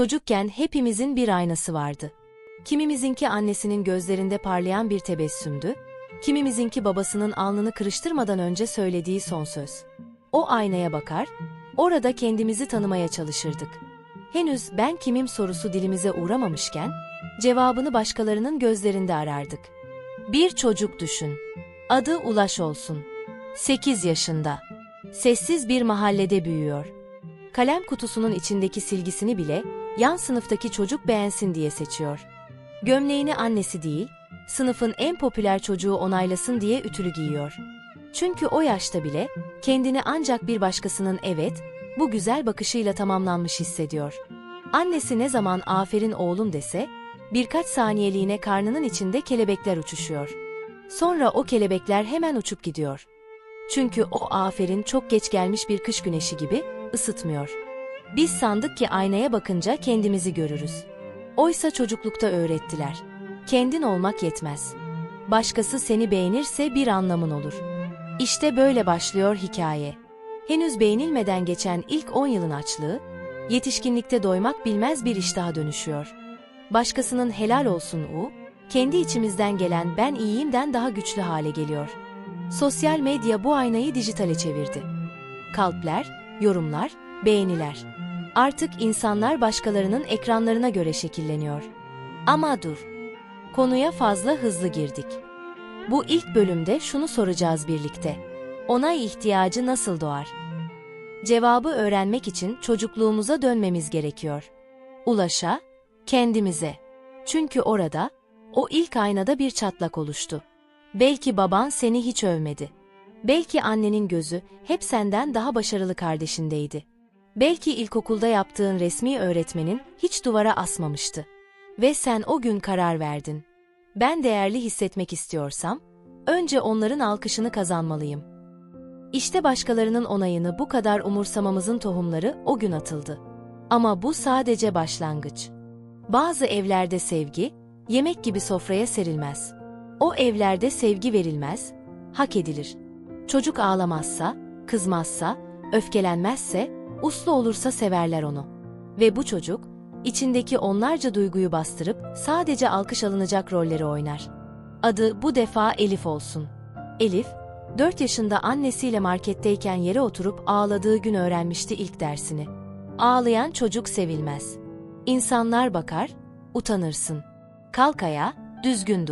Çocukken hepimizin bir aynası vardı. Kimimizinki annesinin gözlerinde parlayan bir tebessümdü, kimimizinki babasının alnını kırıştırmadan önce söylediği son söz. O aynaya bakar, orada kendimizi tanımaya çalışırdık. Henüz ben kimim sorusu dilimize uğramamışken, cevabını başkalarının gözlerinde arardık. Bir çocuk düşün. Adı Ulaş olsun. 8 yaşında. Sessiz bir mahallede büyüyor. Kalem kutusunun içindeki silgisini bile yan sınıftaki çocuk beğensin diye seçiyor. Gömleğini annesi değil, sınıfın en popüler çocuğu onaylasın diye ütülü giyiyor. Çünkü o yaşta bile kendini ancak bir başkasının evet, bu güzel bakışıyla tamamlanmış hissediyor. Annesi ne zaman aferin oğlum dese, birkaç saniyeliğine karnının içinde kelebekler uçuşuyor. Sonra o kelebekler hemen uçup gidiyor. Çünkü o aferin çok geç gelmiş bir kış güneşi gibi ısıtmıyor. Biz sandık ki aynaya bakınca kendimizi görürüz. Oysa çocuklukta öğrettiler. Kendin olmak yetmez. Başkası seni beğenirse bir anlamın olur. İşte böyle başlıyor hikaye. Henüz beğenilmeden geçen ilk 10 yılın açlığı, yetişkinlikte doymak bilmez bir iştaha dönüşüyor. Başkasının helal olsun u, kendi içimizden gelen ben iyiyimden daha güçlü hale geliyor. Sosyal medya bu aynayı dijitale çevirdi. Kalpler, yorumlar, beğeniler. Artık insanlar başkalarının ekranlarına göre şekilleniyor. Ama dur. Konuya fazla hızlı girdik. Bu ilk bölümde şunu soracağız birlikte. Onay ihtiyacı nasıl doğar? Cevabı öğrenmek için çocukluğumuza dönmemiz gerekiyor. Ulaşa, kendimize. Çünkü orada, o ilk aynada bir çatlak oluştu. Belki baban seni hiç övmedi. Belki annenin gözü hep senden daha başarılı kardeşindeydi. Belki ilkokulda yaptığın resmi öğretmenin hiç duvara asmamıştı. Ve sen o gün karar verdin. Ben değerli hissetmek istiyorsam, önce onların alkışını kazanmalıyım. İşte başkalarının onayını bu kadar umursamamızın tohumları o gün atıldı. Ama bu sadece başlangıç. Bazı evlerde sevgi, yemek gibi sofraya serilmez. O evlerde sevgi verilmez, hak edilir. Çocuk ağlamazsa, kızmazsa, öfkelenmezse, uslu olursa severler onu. Ve bu çocuk, içindeki onlarca duyguyu bastırıp sadece alkış alınacak rolleri oynar. Adı bu defa Elif olsun. Elif, 4 yaşında annesiyle marketteyken yere oturup ağladığı gün öğrenmişti ilk dersini. Ağlayan çocuk sevilmez. İnsanlar bakar, utanırsın. Kalk ayağa, düzgün.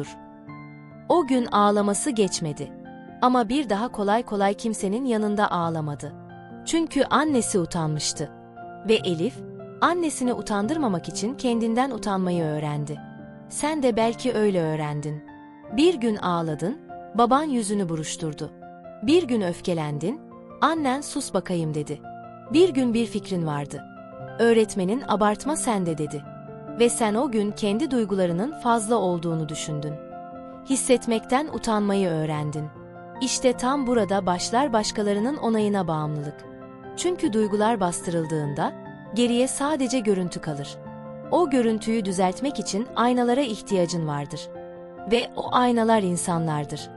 O gün ağlaması geçmedi. Ama bir daha kolay kolay kimsenin yanında ağlamadı. Çünkü annesi utanmıştı. Ve Elif, annesini utandırmamak için kendinden utanmayı öğrendi. Sen de belki öyle öğrendin. Bir gün ağladın, baban yüzünü buruşturdu. Bir gün öfkelendin, annen sus bakayım dedi. Bir gün bir fikrin vardı. Öğretmenin abartma sende dedi. Ve sen o gün kendi duygularının fazla olduğunu düşündün. Hissetmekten utanmayı öğrendin. İşte tam burada başlar başkalarının onayına bağımlılık. Çünkü duygular bastırıldığında geriye sadece görüntü kalır. O görüntüyü düzeltmek için aynalara ihtiyacın vardır. Ve o aynalar insanlardır.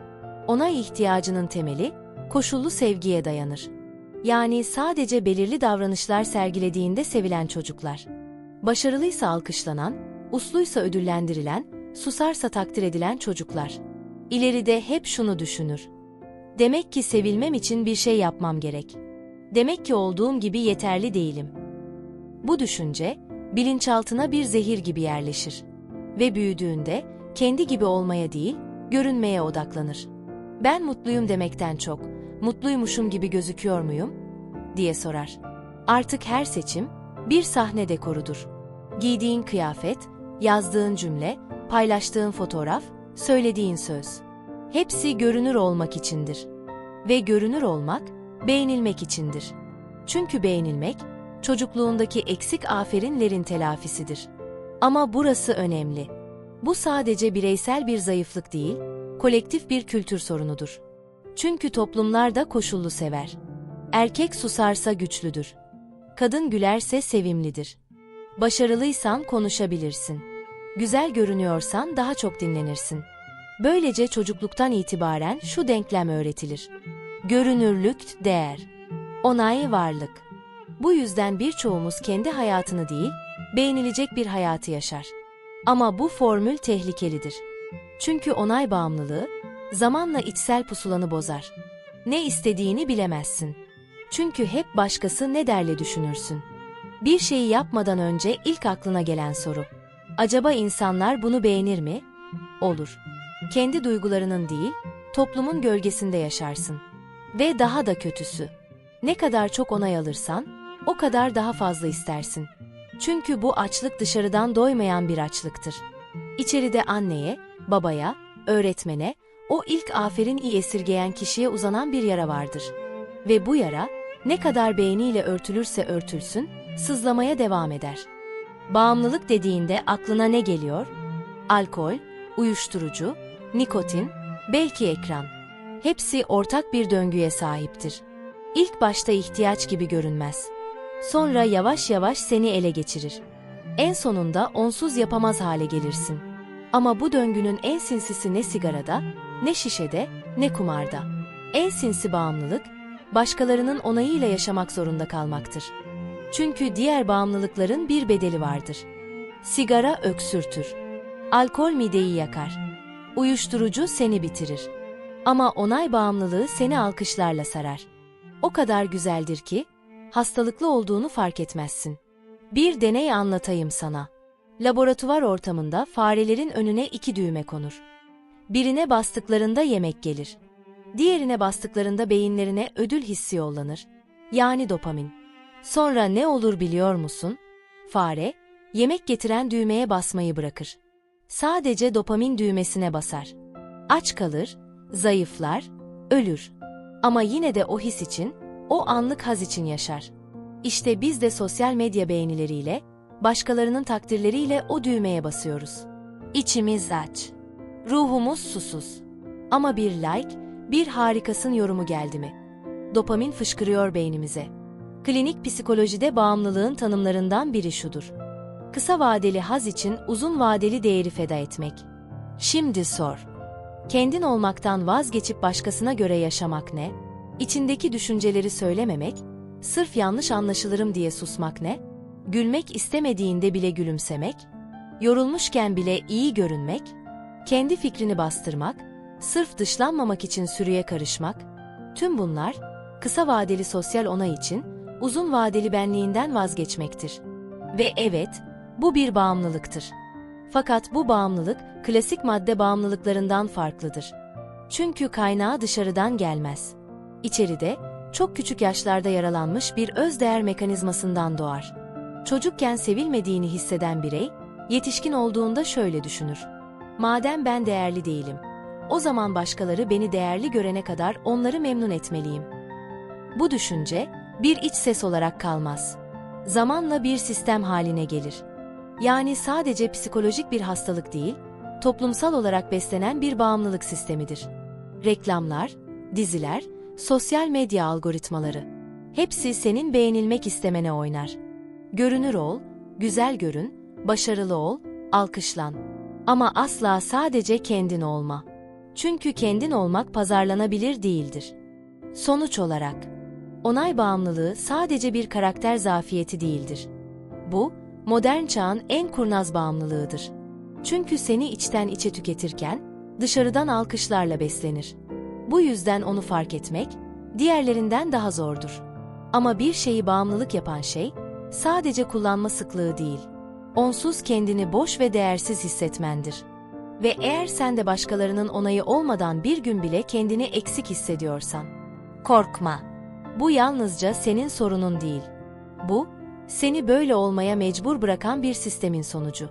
Onay ihtiyacının temeli koşullu sevgiye dayanır. Yani sadece belirli davranışlar sergilediğinde sevilen çocuklar. Başarılıysa alkışlanan, usluysa ödüllendirilen, susarsa takdir edilen çocuklar. İleride hep şunu düşünür. Demek ki sevilmem için bir şey yapmam gerek. Demek ki olduğum gibi yeterli değilim. Bu düşünce, bilinçaltına bir zehir gibi yerleşir. Ve büyüdüğünde, kendi gibi olmaya değil, görünmeye odaklanır. Ben mutluyum demekten çok, mutluymuşum gibi gözüküyor muyum? diye sorar. Artık her seçim, bir sahne dekorudur. Giydiğin kıyafet, yazdığın cümle, paylaştığın fotoğraf, söylediğin söz. Hepsi görünür olmak içindir. Ve görünür olmak, beğenilmek içindir. Çünkü beğenilmek, çocukluğundaki eksik aferinlerin telafisidir. Ama burası önemli. Bu sadece bireysel bir zayıflık değil, kolektif bir kültür sorunudur. Çünkü toplumlar da koşullu sever. Erkek susarsa güçlüdür. Kadın gülerse sevimlidir. Başarılıysan konuşabilirsin. Güzel görünüyorsan daha çok dinlenirsin. Böylece çocukluktan itibaren şu denklem öğretilir. Görünürlük değer. Onay varlık. Bu yüzden birçoğumuz kendi hayatını değil, beğenilecek bir hayatı yaşar. Ama bu formül tehlikelidir. Çünkü onay bağımlılığı zamanla içsel pusulanı bozar. Ne istediğini bilemezsin. Çünkü hep başkası ne derle düşünürsün. Bir şeyi yapmadan önce ilk aklına gelen soru. Acaba insanlar bunu beğenir mi? Olur. Kendi duygularının değil, toplumun gölgesinde yaşarsın. Ve daha da kötüsü. Ne kadar çok onay alırsan, o kadar daha fazla istersin. Çünkü bu açlık dışarıdan doymayan bir açlıktır. İçeride anneye, babaya, öğretmene, o ilk aferin iyi esirgeyen kişiye uzanan bir yara vardır. Ve bu yara, ne kadar beğeniyle örtülürse örtülsün, sızlamaya devam eder. Bağımlılık dediğinde aklına ne geliyor? Alkol, uyuşturucu, nikotin, belki ekran. Hepsi ortak bir döngüye sahiptir. İlk başta ihtiyaç gibi görünmez. Sonra yavaş yavaş seni ele geçirir. En sonunda onsuz yapamaz hale gelirsin. Ama bu döngünün en sinsisi ne sigarada, ne şişede, ne kumarda. En sinsi bağımlılık, başkalarının onayıyla yaşamak zorunda kalmaktır. Çünkü diğer bağımlılıkların bir bedeli vardır. Sigara öksürtür. Alkol mideyi yakar. Uyuşturucu seni bitirir. Ama onay bağımlılığı seni alkışlarla sarar. O kadar güzeldir ki, hastalıklı olduğunu fark etmezsin. Bir deney anlatayım sana. Laboratuvar ortamında farelerin önüne iki düğme konur. Birine bastıklarında yemek gelir. Diğerine bastıklarında beyinlerine ödül hissi yollanır. Yani dopamin. Sonra ne olur biliyor musun? Fare, yemek getiren düğmeye basmayı bırakır. Sadece dopamin düğmesine basar. Aç kalır, zayıflar, ölür. Ama yine de o his için, o anlık haz için yaşar. İşte biz de sosyal medya beğenileriyle, başkalarının takdirleriyle o düğmeye basıyoruz. İçimiz aç. Ruhumuz susuz. Ama bir like, bir harikasın yorumu geldi mi? Dopamin fışkırıyor beynimize. Klinik psikolojide bağımlılığın tanımlarından biri şudur. Kısa vadeli haz için uzun vadeli değeri feda etmek. Şimdi sor. Kendin olmaktan vazgeçip başkasına göre yaşamak ne? İçindeki düşünceleri söylememek, sırf yanlış anlaşılırım diye susmak ne? Gülmek istemediğinde bile gülümsemek, yorulmuşken bile iyi görünmek, kendi fikrini bastırmak, sırf dışlanmamak için sürüye karışmak, tüm bunlar kısa vadeli sosyal onay için uzun vadeli benliğinden vazgeçmektir. Ve evet, bu bir bağımlılıktır. Fakat bu bağımlılık klasik madde bağımlılıklarından farklıdır. Çünkü kaynağı dışarıdan gelmez. İçeride, çok küçük yaşlarda yaralanmış bir özdeğer mekanizmasından doğar. Çocukken sevilmediğini hisseden birey, yetişkin olduğunda şöyle düşünür. Madem ben değerli değilim, o zaman başkaları beni değerli görene kadar onları memnun etmeliyim. Bu düşünce, bir iç ses olarak kalmaz. Zamanla bir sistem haline gelir. Yani sadece psikolojik bir hastalık değil, toplumsal olarak beslenen bir bağımlılık sistemidir. Reklamlar, diziler, sosyal medya algoritmaları. Hepsi senin beğenilmek istemene oynar. Görünür ol, güzel görün, başarılı ol, alkışlan. Ama asla sadece kendin olma. Çünkü kendin olmak pazarlanabilir değildir. Sonuç olarak, onay bağımlılığı sadece bir karakter zafiyeti değildir. Bu, modern çağın en kurnaz bağımlılığıdır. Çünkü seni içten içe tüketirken, dışarıdan alkışlarla beslenir. Bu yüzden onu fark etmek, diğerlerinden daha zordur. Ama bir şeyi bağımlılık yapan şey, sadece kullanma sıklığı değil, onsuz kendini boş ve değersiz hissetmendir. Ve eğer sen de başkalarının onayı olmadan bir gün bile kendini eksik hissediyorsan, korkma. Bu yalnızca senin sorunun değil. Bu, seni böyle olmaya mecbur bırakan bir sistemin sonucu.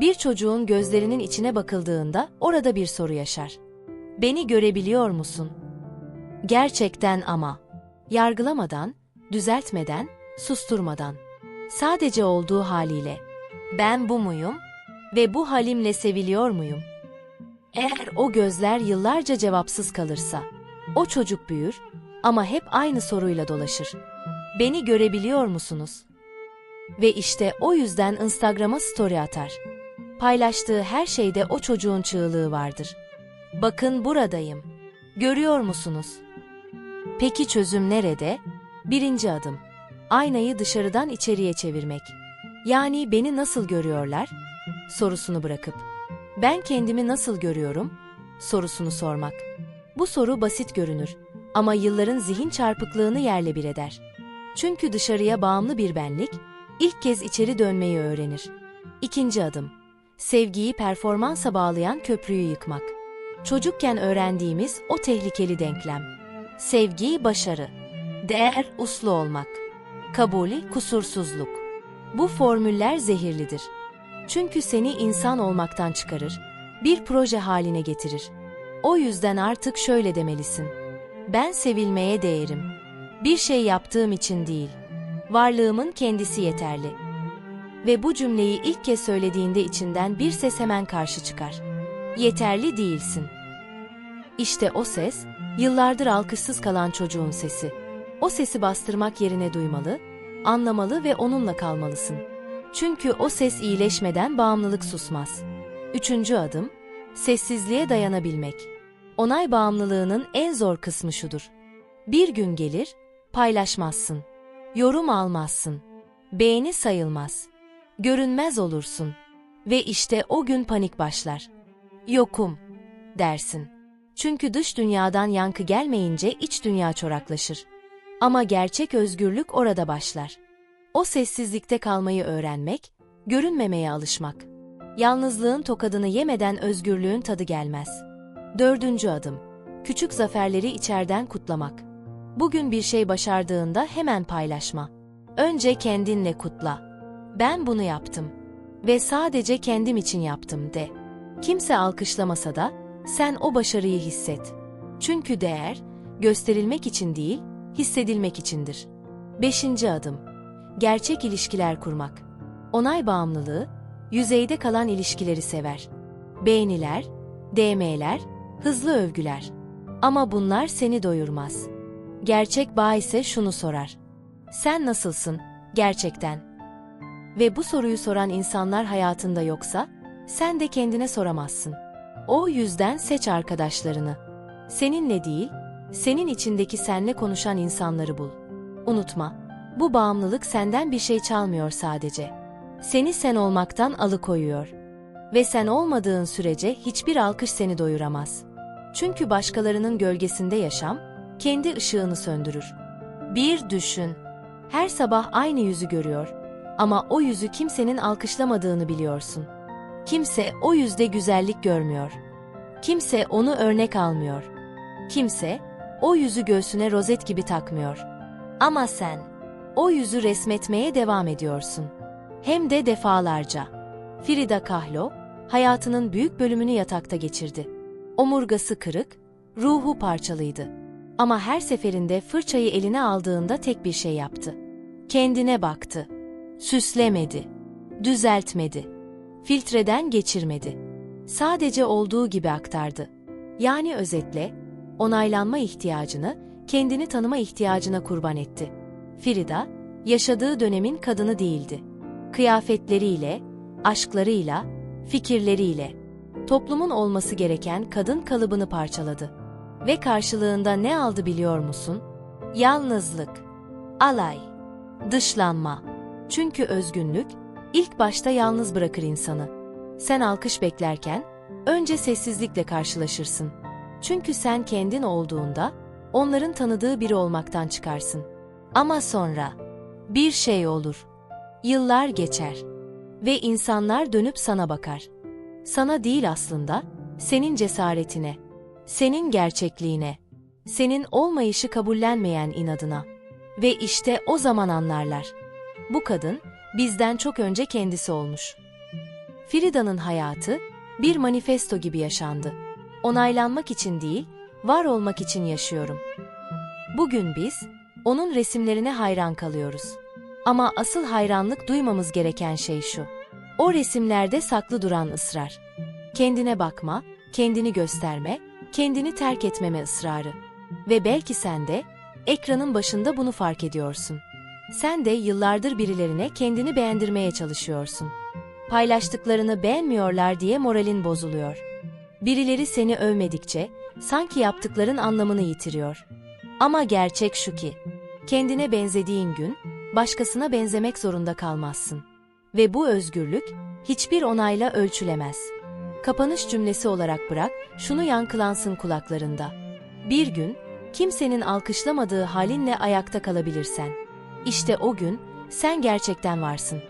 Bir çocuğun gözlerinin içine bakıldığında orada bir soru yaşar. Beni görebiliyor musun? Gerçekten ama. Yargılamadan, düzeltmeden, susturmadan. Sadece olduğu haliyle. Ben bu muyum? Ve bu halimle seviliyor muyum? Eğer o gözler yıllarca cevapsız kalırsa, o çocuk büyür ama hep aynı soruyla dolaşır. Beni görebiliyor musunuz? Ve işte o yüzden Instagram'a story atar. Paylaştığı her şeyde o çocuğun çığlığı vardır. Bakın buradayım. Görüyor musunuz? Peki çözüm nerede? Birinci adım. Aynayı dışarıdan içeriye çevirmek. Yani beni nasıl görüyorlar? sorusunu bırakıp ben kendimi nasıl görüyorum? sorusunu sormak. Bu soru basit görünür ama yılların zihin çarpıklığını yerle bir eder. Çünkü dışarıya bağımlı bir benlik ilk kez içeri dönmeyi öğrenir. İkinci adım. Sevgiyi performansa bağlayan köprüyü yıkmak. Çocukken öğrendiğimiz o tehlikeli denklem. Sevgi başarı. Değer uslu olmak. Kabulü kusursuzluk. Bu formüller zehirlidir. Çünkü seni insan olmaktan çıkarır, bir proje haline getirir. O yüzden artık şöyle demelisin. Ben sevilmeye değerim. Bir şey yaptığım için değil. Varlığımın kendisi yeterli. Ve bu cümleyi ilk kez söylediğinde içinden bir ses hemen karşı çıkar. Yeterli değilsin. İşte o ses, yıllardır alkışsız kalan çocuğun sesi. O sesi bastırmak yerine duymalı, anlamalı ve onunla kalmalısın. Çünkü o ses iyileşmeden bağımlılık susmaz. Üçüncü adım, sessizliğe dayanabilmek. Onay bağımlılığının en zor kısmı şudur. Bir gün gelir, paylaşmazsın. Yorum almazsın. Beğeni sayılmaz. Görünmez olursun. Ve işte o gün panik başlar. Yokum, dersin. Çünkü dış dünyadan yankı gelmeyince iç dünya çoraklaşır. Ama gerçek özgürlük orada başlar. O sessizlikte kalmayı öğrenmek, görünmemeye alışmak. Yalnızlığın tokadını yemeden özgürlüğün tadı gelmez. Dördüncü adım. Küçük zaferleri içerden kutlamak. Bugün bir şey başardığında hemen paylaşma. Önce kendinle kutla. Ben bunu yaptım. Ve sadece kendim için yaptım de. Kimse alkışlamasa da sen o başarıyı hisset. Çünkü değer, gösterilmek için değil, hissedilmek içindir. Beşinci adım. Gerçek ilişkiler kurmak. Onay bağımlılığı, yüzeyde kalan ilişkileri sever. Beğeniler, DM'ler, hızlı övgüler. Ama bunlar seni doyurmaz. Gerçek bağ ise şunu sorar. Sen nasılsın, gerçekten? Ve bu soruyu soran insanlar hayatında yoksa, sen de kendine soramazsın. O yüzden seç arkadaşlarını. Seninle değil, senin içindeki senle konuşan insanları bul. Unutma, bu bağımlılık senden bir şey çalmıyor sadece. Seni sen olmaktan alıkoyuyor. Ve sen olmadığın sürece hiçbir alkış seni doyuramaz. Çünkü başkalarının gölgesinde yaşam, kendi ışığını söndürür. Bir düşün. Her sabah aynı yüzü görüyor. Ama o yüzü kimsenin alkışlamadığını biliyorsun. Kimse o yüzde güzellik görmüyor. Kimse onu örnek almıyor. Kimse o yüzü göğsüne rozet gibi takmıyor. Ama sen o yüzü resmetmeye devam ediyorsun. Hem de defalarca. Frida Kahlo hayatının büyük bölümünü yatakta geçirdi. Omurgası kırık, ruhu parçalıydı. Ama her seferinde fırçayı eline aldığında tek bir şey yaptı. Kendine baktı. Süslemedi. Düzeltmedi. Filtreden geçirmedi. Sadece olduğu gibi aktardı. Yani özetle, onaylanma ihtiyacını, kendini tanıma ihtiyacına kurban etti. Frida, yaşadığı dönemin kadını değildi. Kıyafetleriyle, aşklarıyla, fikirleriyle, toplumun olması gereken kadın kalıbını parçaladı. Ve karşılığında ne aldı biliyor musun? Yalnızlık, alay, dışlanma. Çünkü özgünlük, ilk başta yalnız bırakır insanı. Sen alkış beklerken, önce sessizlikle karşılaşırsın. Çünkü sen kendin olduğunda, onların tanıdığı biri olmaktan çıkarsın. Ama sonra, bir şey olur. Yıllar geçer. Ve insanlar dönüp sana bakar. Sana değil aslında, senin cesaretine, senin gerçekliğine, senin olmayışı kabullenmeyen inadına. Ve işte o zaman anlarlar. Bu kadın, bizden çok önce kendisi olmuş. Frida'nın hayatı, bir manifesto gibi yaşandı. Onaylanmak için değil, var olmak için yaşıyorum. Bugün biz, onun resimlerine hayran kalıyoruz. Ama asıl hayranlık duymamız gereken şey şu. O resimlerde saklı duran ısrar. Kendine bakma, kendini gösterme, kendini terk etmeme ısrarı. Ve belki sen de ekranın başında bunu fark ediyorsun. Sen de yıllardır birilerine kendini beğendirmeye çalışıyorsun. Paylaştıklarını beğenmiyorlar diye moralin bozuluyor. Birileri seni övmedikçe sanki yaptıkların anlamını yitiriyor. Ama gerçek şu ki, kendine benzediğin gün başkasına benzemek zorunda kalmazsın. Ve bu özgürlük hiçbir onayla ölçülemez. Kapanış cümlesi olarak bırak, şunu yankılansın kulaklarında. Bir gün, kimsenin alkışlamadığı halinle ayakta kalabilirsen. İşte o gün, sen gerçekten varsın.